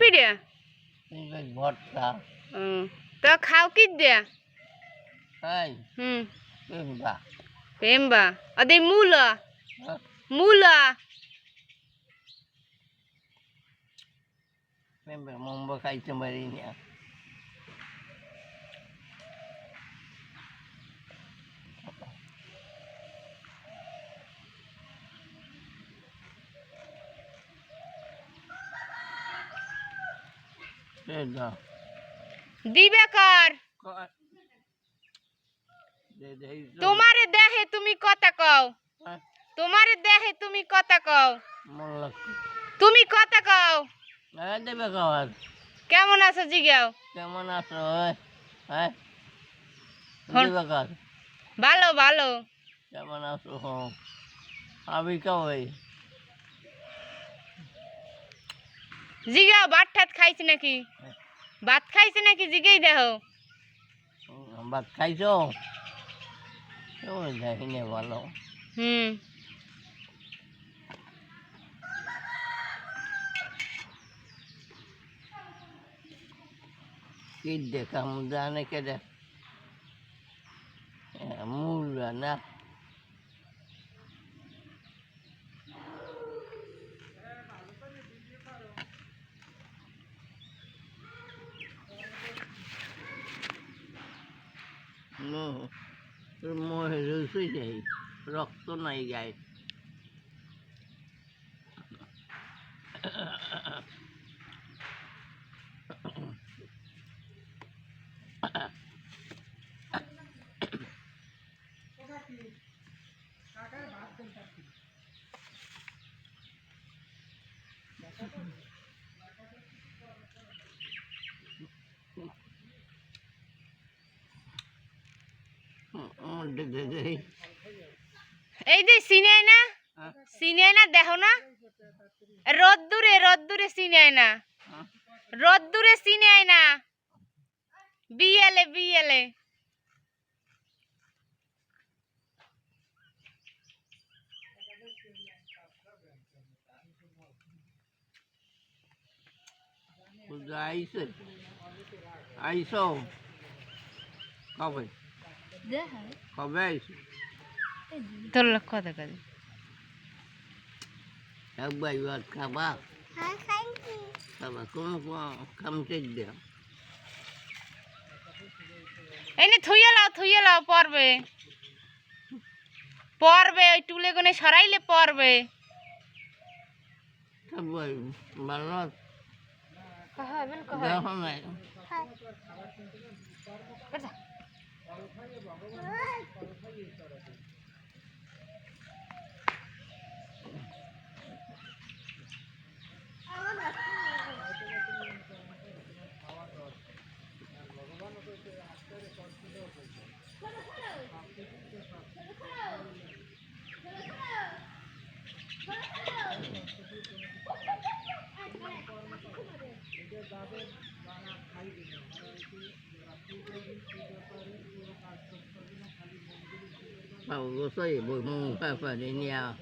পিঠে ভর্তা তো খাও কি দিয়া? খাই হুম। কিংবা পেম্বা? আদে মূলা। মূলা। কিংবা মোমো খাইতে পারি না দিবে কর? তোমারে দেহে তুমি কথা কও। তোমারে দেহে তুমি কথা কও। তুমি কথা কও। হ্যাঁ দেবে খাবার কেমন আছো জিগাও? কেমন আছো হ্যাঁ? ভালো ভালো। কেমন আছো হ্যাঁ? আমি কই জিগাও ভাত ঠাত খাইছে নাকি? ভাত খাইছে নাকি জিগেই দেখো ভাত খাইছো? দেখিনি ভালো। হুম। কি দেখাম জানে কে দেখ মূল না। মহে রসে যাই রক্ত নাই গায়ে দে দে এই যে সিনে না? সিনে না? দেখো না। রোদ দূরে রোদ দূরে সিনে না। রোদ দূরে সিনে না। বিয়েলে বিয়েলে। পূজা আইছে কবে? কবে তোর কথা কথা একবার ভাত খাবা? খাবা কোন খামতে দে। এনে থুইয়ে লাও থুইয়ে লাও পরবে। পরবে ওই টুলে গনে সরাইলে পরবে। ভালো দেখো Và Google 了